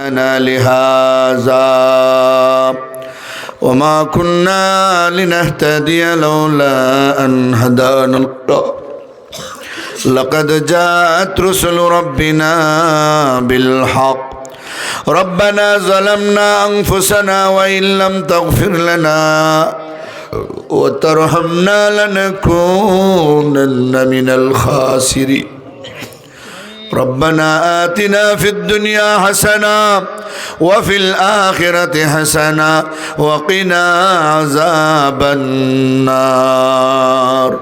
لنا لهذا وما كنا لنهتدي لولا أن هدانا الله. لقد جاءت رسل ربنا بالحق. ربنا ظلمنا أنفسنا وإن لم تغفر لنا وترحمنا لنكونن من الخاسرين. ربنا آتنا في الدنيا حسنة وفي الآخرة حسنة وقنا عذاب النار.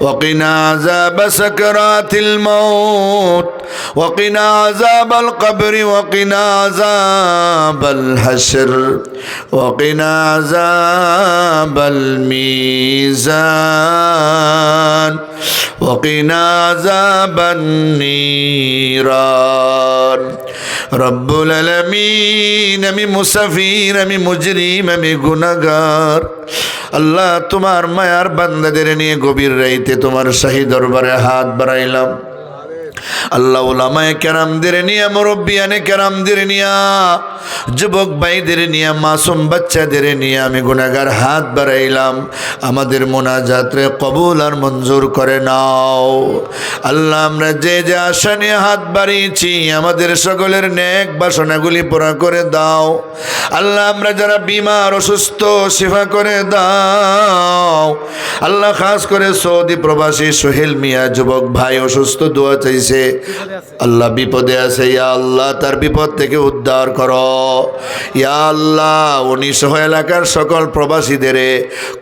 وقنا عذاب سكرات الموت وقنا عذاب القبر وقنا عذاب الحشر وقنا عذاب الميزان وقنا عذاب النيران رب العالمين আমি মুসাফির আমি মুজরিম আমি গুনাহগার আল্লাহ তোমার মায়ার বান্দাদের নিয়ে গভীর রাইতে তোমার শাহী দরবারে হাত বাড়াইলাম। আল্লাহ ওলামায় কেরামদের নিয়ে মুরব্বিয়ানে কেরামদের নিয়া, যুবক ভাইদের নিয়ে, মাসুম বাচ্চাদের নিয়ে আমি গুনাগার হাত বাড়াইলাম। আমাদের মোনাজাতরে কবুল আর মঞ্জুর করে নাও। আল্লাহ, আমরা যে যে আশা নিয়ে হাত বাড়িয়েছি, আমাদের সকলের নেক বাসনাগুলি পুরা করে দাও। আল্লাহ, আমরা যারা বিমার অসুস্থ সেবা করে দাও। আল্লাহ, খাস করে সৌদি প্রবাসী সোহেল মিয়া, যুবক ভাই, অসুস্থ, দোয়া চাইছে। আল্লাহ বিপদে আছে, ইয়া আল্লাহ, তার বিপদ থেকে উদ্ধার করো। ইয়া আল্লাহ, উনি সহ এলাকার সকল প্রবাসীদের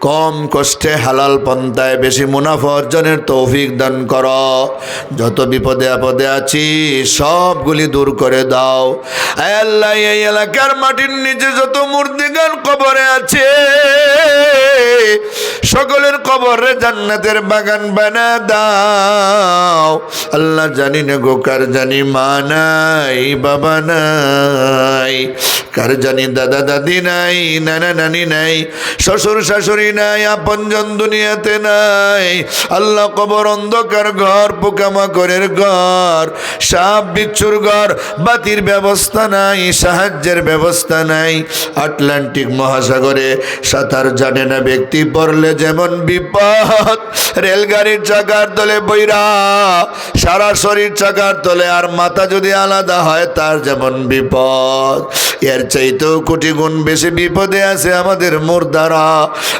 কম কষ্টে হালাল পন্থায় বেশি মুনাফা অর্জনের তৌফিক দান করো। যত বিপদে আপদে আছি, সবগুলি দূর করে দাও। আল্লাহ, এই এলাকার মাটির নিচে যত মূর্তিগান কবরে আছে, সকলের কবরে জান্নাতের বাগান বানা দাও। আল্লাহ জানি না গো, কার জানি মা নাই, বাবা নাই। কার জানি দাদা দাদি নাই, নানা নানি নাই, শ্বশুর শাশুড়ি নাই আপনজন দুনিয়াতে নাই। আল্লাহ কবর অন্ধকার ঘর, পোকামাকড়ের ঘর, সাপ বিচ্ছুর ঘর, বাতির ব্যবস্থা নাই, সাহায্যের ব্যবস্থা নাই। আটলান্টিক মহাসাগরে সাঁতার জানে না ব্যক্তি, পড়লে যেমন বিপদ রেলগাড়ির চাকার তলে বইরা, সারা শরীর চাকার তলে, আর মাথা যদি আলাদা হয়, তার যেমন বিপদ। এর চাইতেও কোটি গুণ বেশি বিপদে আছে আমাদের মুর্দারা।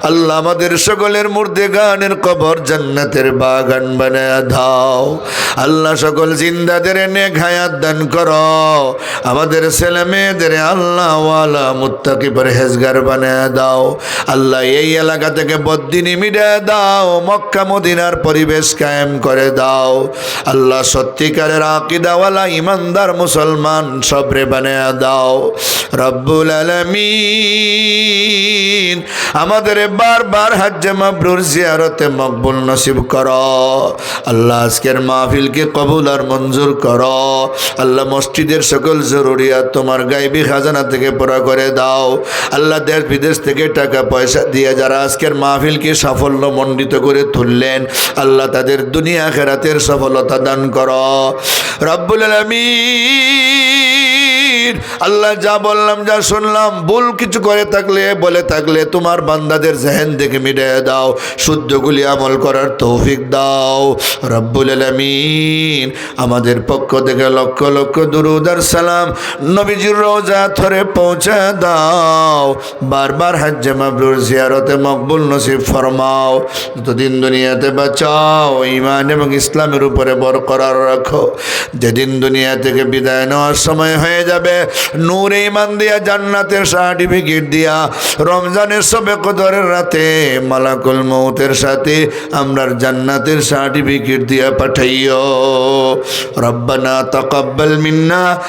আল্লাহ আমাদের সকলের মুর্দে গানের কবর জান্নাতের বাগান বানায় দাও। আল্লাহ সকল জিন্দাদের নেক হায়াত দান করো। আমাদের ছেলে মেয়েদের আল্লাহ ওয়ালা মুত্তাকি পরহেজগার বানায় দাও। আল্লাহ এই এলাকা থেকে বদ্দিনী মিডিয়া দাও, মক্কা মদিনার পরিবেশ কায়েম করে দাও। আল্লাহ সত্যিকারের আকিদাওয়ালা ইমানদার মুসলমান সবরে বানায় দাও। রব্বুল আলমিন, আমাদের বারবার হাজ্জে মাবরুর জিয়ারতে মকবুল নসিব কর। আল্লাহ আজকের মাহফিলকে কবুল আর মঞ্জুর কর। আল্লাহ মসজিদের সকল জরুরিয়াত তোমার গাইবি খাজানা থেকে পুরা করে দাও। আল্লাহ দেশ বিদেশ থেকে টাকা পয়সা দিয়ে যারা আজকের মাহফিলকে সাফল্য মণ্ডিত করে তুললেন আল্লাহ তাদের দুনিয়া খেরাতের সফলতা দান কর। রব্বুল আলমিন আল্লাহ যা বললাম, যা শুনলাম, ভুল কিছু করে থাকলে, বলে থাকলে তোমার বান্দাদের জেহেন থেকে মিটিয়ে দাও, শুদ্ধগুলি আমল করার তৌফিক দাও। রব্বুল আলমিন আমাদের পক্ষ থেকে লক্ষ লক্ষ দুরুদার সালাম নবীজির রোজা ধরে পৌঁছে দাও। বারবার হাজ্জে মাবরুর জিয়ারতে মকবুল নসিব ফরমাও। যতদিন দুনিয়াতে বাঁচাও ইমান এবং ইসলামের উপরে বরকরার রাখো। যেদিন দুনিয়া থেকে বিদায় নেওয়ার সময় হয়ে যাবে নূরে ইমান দিয়া জান্নাতের সার্টিফিকেট দিয়া রমজানের সবে কদরের রাতে মালাকুল মৌতের সাথে আমরা জান্নাতের সার্টিফিকেট দিয়া পাঠাইও। রব্বানা তাকাব্বাল মিন্না